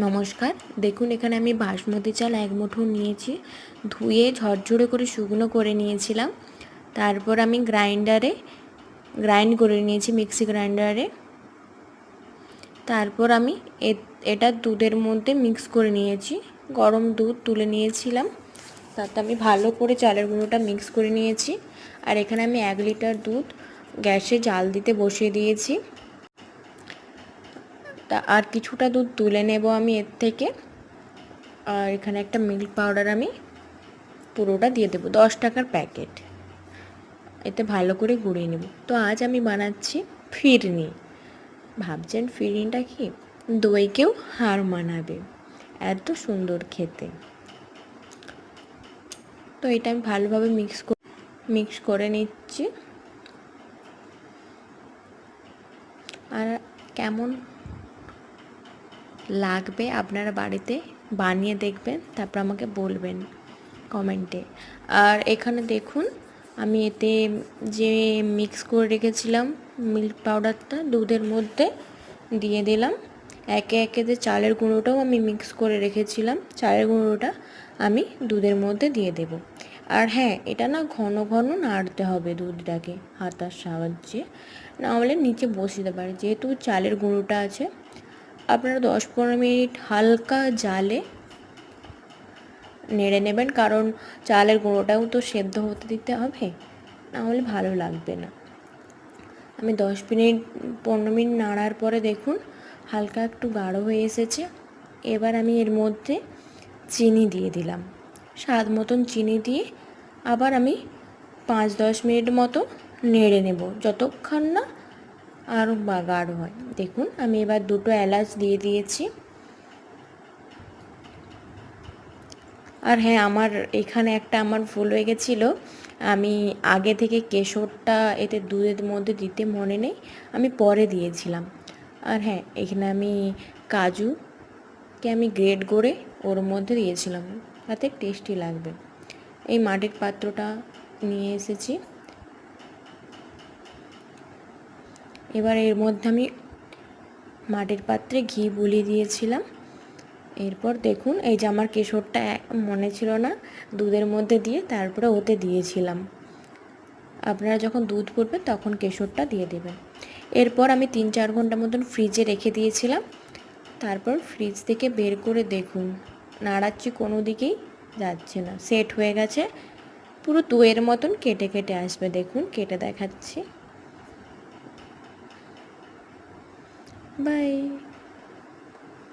নমস্কার। দেখুন, এখানে আমি বাসমতি চাল এক মুঠো নিয়েছি। ধুয়ে ঝরঝরে করে শুকনো করে নিয়েছিলাম। তারপর আমি গ্রাইন্ডারে গ্রাইন্ড করে নিয়েছি, মিক্সি গ্রাইন্ডারে। তারপর আমি এটা দুধের মধ্যে মিক্স করে নিয়েছি। গরম দুধ তুলে নিয়েছিলাম। তাতে আমি ভালো করে চালের গুঁড়োটা মিক্স করে নিয়েছি। আর এখানে আমি এক লিটার দুধ গ্যাসে জাল দিতে বসিয়ে দিয়েছি। তা আর কিছুটা দুধ তুলে নেব আমি এর থেকে। আর এখানে একটা মিল্ক পাউডার আমি পুরোটা দিয়ে দেবো, দশ টাকার প্যাকেট এতে ভালো করে গুঁড়িয়ে নেব। তো আজ আমি বানাচ্ছি ফিরনি। ভাবছেন ফিরনিটা কি? দইকেও হার মানাবে, এত সুন্দর খেতে। তো এটা আমি ভালোভাবে মিক্স মিক্স করে নিচ্ছি। আর কেমন লাগবে আপনারা বাড়িতে, বানিয়ে দেখবেন, তারপর আমাকে বলবেন কমেন্টে। আর এখানে দেখুন, আমি এতে যে মিক্স করে রেখেছিলাম মিল্ক পাউডারটা দুধের মধ্যে দিয়ে দিলাম। একে একে যে চালের গুঁড়োটাও আমি মিক্স করে রেখেছিলাম, চালের গুঁড়োটা আমি দুধের মধ্যে দিয়ে দেব। আর হ্যাঁ এটা না ঘন ঘন নাড়তে হবে দুধটাকে হাতার সাহায্যে। না হলে নিচে বসে দিতে পারে, যেহেতু চালের গুঁড়োটা আছে আপনারা দশ পনেরো মিনিট হালকা জালে নেড়ে নেবেন, কারণ চালের গুঁড়োটাও তো সেদ্ধ হতে দিতে হবে নাহলে ভালো লাগবে না। আমি দশ মিনিট, পনেরো মিনিট নাড়ার পরে দেখুন, হালকা একটু গাঢ় হয়ে এসেছে। এবার আমি এর মধ্যে চিনি দিয়ে দিলাম। স্বাদ মতন চিনি দিয়ে আবার আমি পাঁচ দশ মিনিট মতো নেড়ে নেব। যতক্ষণ না আরও গাঢ় হয়। দেখুন, আমি এবার দুটো এলাচ দিয়ে দিয়েছি। আর হ্যাঁ আমার এখানে একটা আমার ভুল হয়ে গেছিল। আমি আগে থেকে কেশরটা এতে দুধের মধ্যে দিতে মনে নেই, আমি পরে দিয়েছিলাম। আর হ্যাঁ এখানে আমি কাজুকে আমি গ্রেড করে ওর মধ্যে দিয়েছিলাম। তাতে টেস্টি লাগবে। এই মাটির পাত্রটা নিয়ে এসেছি। এবার এর মধ্যে আমি মাটির পাত্রে ঘি বুলিয়ে দিয়েছিলাম। এরপর দেখুন, এই যে আমার কেশরটা মনে ছিল না, দুধের মধ্যে দিয়ে তারপরে ওতে দিয়েছিলাম। আপনারা যখন দুধ পড়বে তখন কেশরটা দিয়ে দেবেন। এরপর আমি তিন চার ঘণ্টা মতন ফ্রিজে রেখে দিয়েছিলাম। তারপর ফ্রিজ থেকে বের করে দেখুন, নাড়াচ্ছি কোনো দিকেই যাচ্ছে না, সেট হয়ে গেছে। পুরো তুয়ের মতন কেটে কেটে আসবে, দেখুন, কেটে দেখাচ্ছি। Bye.